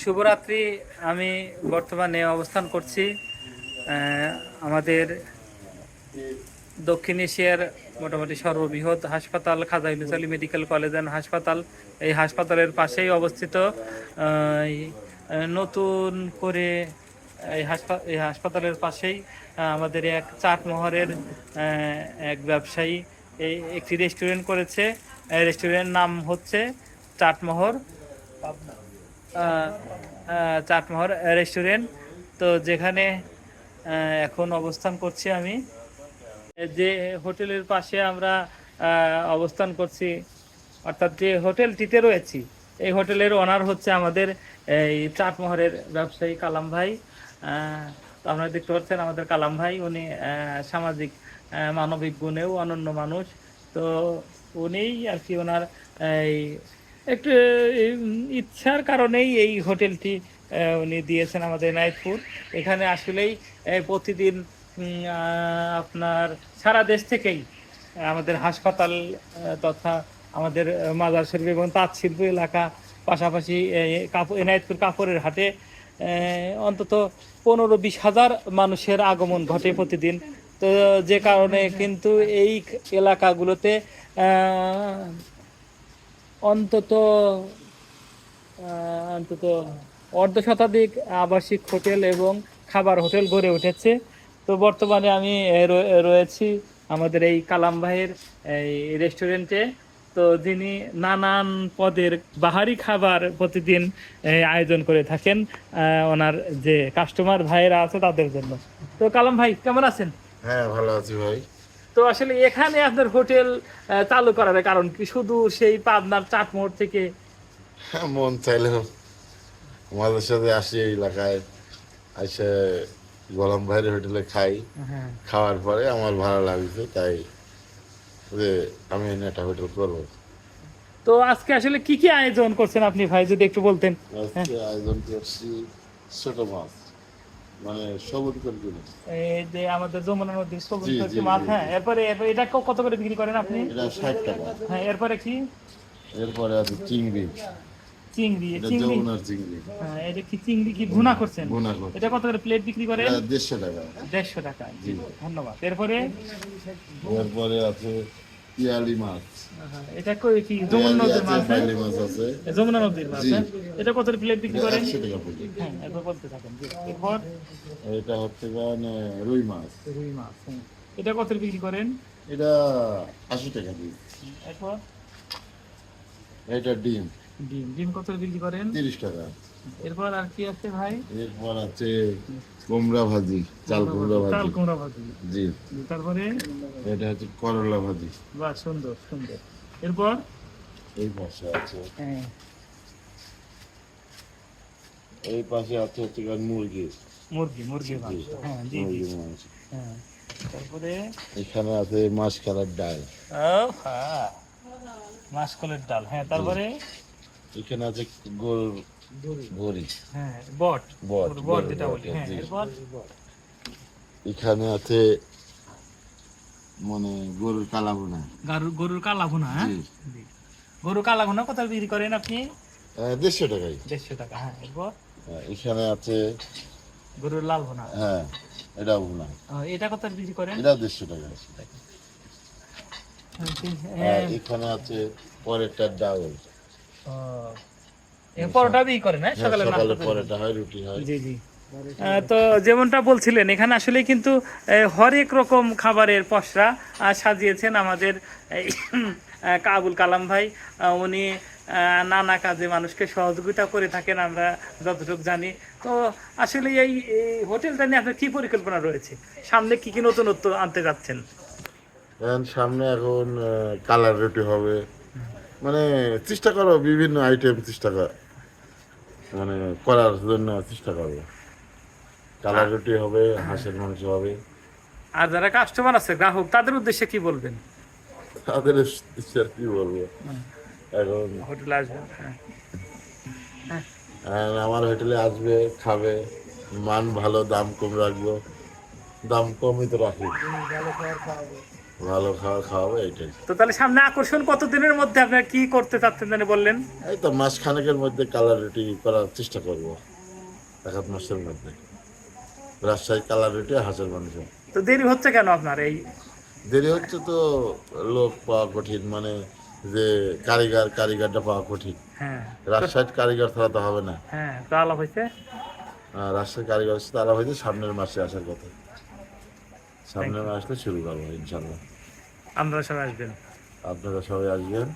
শুভরাত্রি। আমি বর্তমানে অবস্থান করছি আমাদের দক্ষিণ এশিয়ার মোটামুটি সর্ববৃহৎ হাসপাতাল Khaja Yunus Ali medical college and হাসপাতাল। এই হাসপাতালের পাশেই অবস্থিত নতুন করে এই হাসপা এই হাসপাতালের পাশেই আমাদের এক চাটমোহরের এক ব্যবসায়ী এই একটি রেস্টুরেন্ট করেছে। রেস্টুরেন্টের নাম হচ্ছে চাটমোহর আহ, চাটমোহর রেস্টুরেন্ট। তো যেখানে এখন অবস্থান করছি আমি। যে হোটেলের পাশে আমরা অবস্থান করছি, অর্থাৎ যে হোটেলটিতে রয়েছি, এই হোটেলের ওনার হচ্ছে আমাদের, এই চাটমোহরের ব্যবসায়ী কালাম ভাই। তো আপনারা দেখতে পাচ্ছেন আমাদের কালাম ভাই, উনি সামাজিক মানবিক গুণেও অনন্য মানুষ। তো উনিই আর কি ওনার, এই একটু ইচ্ছার কারণেই এই হোটেলটি উনি দিয়েছেন আমাদের নাইটপুর এখানে আসলেই প্রতিদিন আপনার সারা দেশ থেকেই আমাদের হাসপাতাল তথা আমাদের মাজার শরীফ এবং তাঁত শিল্প এলাকা, পাশাপাশি কাপড় এনায়েতপুর কাপড়ের হাটে অন্তত পনেরো বিশ হাজার মানুষের আগমন ঘটে প্রতিদিন। তো, যে কারণে কিন্তু এই এলাকাগুলোতে অন্তত অন্তত অর্ধ শতাধিক আবাসিক হোটেল এবং খাবার হোটেল গড়ে উঠেছে। তো বর্তমানে আমি রয়েছি আমাদের এই কালাম ভাইয়ের এই রেস্টুরেন্টে। তো যিনি নানান পদের বাহারি খাবার প্রতিদিন আয়োজন করে থাকেন ওনার যে কাস্টমার ভাইয়েরা আছে তাদের জন্য। তো কালাম ভাই, কেমন আছেন? হ্যাঁ ভালো আছি ভাই। তো আসলে এখানে আপনার হোটেল চালু করার কারণ কি? শুধু সেই পাবনার চাটমোড় থেকে? হ্যাঁ, মন চাইলেও আমাদের সাথে আসি এই এলাকায়। এসে গোলাম ভাইয়ের হোটেলে খাই। হ্যাঁ। খাওয়ার পরে আমার ভালো লাগছে তাই যে আমি একটা হোটেল করব। তো আজকে আসলে কি কি আয়োজন করছেন আপনি ভাই যদি একটু বলতেন? আজকে আয়োজন করছি ছোট মাছ। মানে সবুজ করে জিনিস এই যে আমাদের যমুনা নদীর সবুজ জি, মাছ হ্যাঁ এরপরে এরপরে এটা কত করে বিক্রি করেন আপনি? এটা ষাট টাকা। হ্যাঁ এরপরে কি? এরপরে আছে চিংড়ি। চিংড়ি চিংড়ি। চিংড়ি। হ্যাঁ এটা কি চিংড়ি কি ভুনা করছেন? এটা কত করে প্লেট বিক্রি করেন? এটা দেড়শো টাকা। দেড়শো টাকা। জি। ধন্যবাদ। এরপরে? এরপরে আছে পিয়ালি মাছ এটা কই কি যমুনা নদীর মাছ হ্যাঁ? মাছ আছে। যমুনা নদীর মাছ হ্যাঁ? এটা কত প্লেট বিক্রি করেন? একশো টাকা প্লেট হ্যাঁ এরপর বলতে থাকেন এরপর? এটা হচ্ছে মানে রুই মাছ। রুই মাছ হ্যাঁ। এটা কত বিক্রি করেন? এটা আশি টাকা দিই এরপর? এটা ডিম। ডিম। ডিম কত বিক্রি করেন? তিরিশ টাকা। এরপর আর কি আছে ভাই? এরপর আছে কুমড়া ভাজি চাল কুমড়া চাল কুমড়া ভাজি। জি। তারপরে? এটা হচ্ছে করলা ভাজি। বাহ সুন্দর সুন্দর। এরপর? এই পাশে আছে। হ্যাঁ। এই পাশে আছে হচ্ছে মুরগি। মুরগি মুরগি মাংস। হ্যাঁ জি মাংস। হ্যাঁ। তারপরে? এখানে আছে মাছ কালার ডাল। ও হ্যাঁ মাসকলের ডাল। হ্যাঁ তারপরে? এখানে আছে গোল বড়ি হ্যাঁ বট। বট, বট যেটা বলি। হ্যাঁ। এখানে আছে মানে গরুর কালা বোনা গরুর গরুর কালা ভুনা হ্যাঁ? জি। জি। গরুর কালা ভুনা কত বিক্রি করেন আপনি? দেড়শো টাকাই দেড়শো টাকা হ্যাঁ এখানে আছে গরুর লাল ভুনা। হ্যাঁ এটা বোনা এটা কত বিক্রি করেন? এটা দেড়শো টাকা। হ্যাঁ। এখানে আছে পরেরটা ডাউল। পরোটা হ্যাঁ সকালে সকালে হয় রুটি হয়। জি জি। তো যেমনটা বলছিলেন এখানে আসলে কিন্তু হরেক রকম খাবারের আহ, সাজিয়েছেন আমাদের কাবুল কালাম ভাই উনি আহ, নানা কাজে মানুষকে সহযোগিতা করে থাকেন আমরা যতটুকু জানি। তো আসলে এই এই হোটেলটা নিয়ে আপনার কি পরিকল্পনা রয়েছে? সামনে কি কি নতুনত্ব আনতে যাচ্ছেন? সামনে এখন কালার রুটি হবে মানে চেষ্টা করো বিভিন্ন আইটেম চেষ্টা কর। মানে করার জন্য চেষ্টা করব। কালার রুটি হবে হাঁসের মাংস হবে। আর যারা কাস্টমার আছে গ্রাহক তাদের উদ্দেশ্যে কি বলবেন? তাদের উদ্দেশ্যে কি বলব? এখন হোটেলে আসবেন হ্যাঁ। আর আমার হোটেলে আসবে খাবে। মান ভালো দাম কম রাখব। দাম কমই তো রাখি। ভালো খাবার খাওয়াবো এইটাই। তো তাহলে সামনে আকর্ষণ কতদিনের মধ্যে আপনার কি করতে চাচ্ছেন জানি বললেন? এই তো মাস খানেকের মধ্যে কালার রুটি করার চেষ্টা করব এক আধ মাসের মধ্যে। রাজশাহী কালার রুটি হাজার মানুষের তো দেরি হচ্ছে কেন আপনার এই? দেরি হচ্ছে তো লোক পাওয়া কঠিন মানে যে কারিগর কারিগরটা পাওয়া কঠিন। হ্যাঁ। রাজশাহীর কারিগর ছাড়া তো হবে না। হ্যাঁ তো আলাপ হয়েছে? রাজশাহীর কারিগর আলাপ হয়েছে সামনের মাসে আসার কথা। সামনের মাসে শুরু করব ইনশাল্লাহ। আপনারা সবাই আসবেন। আপনারা সবাই আসবেন।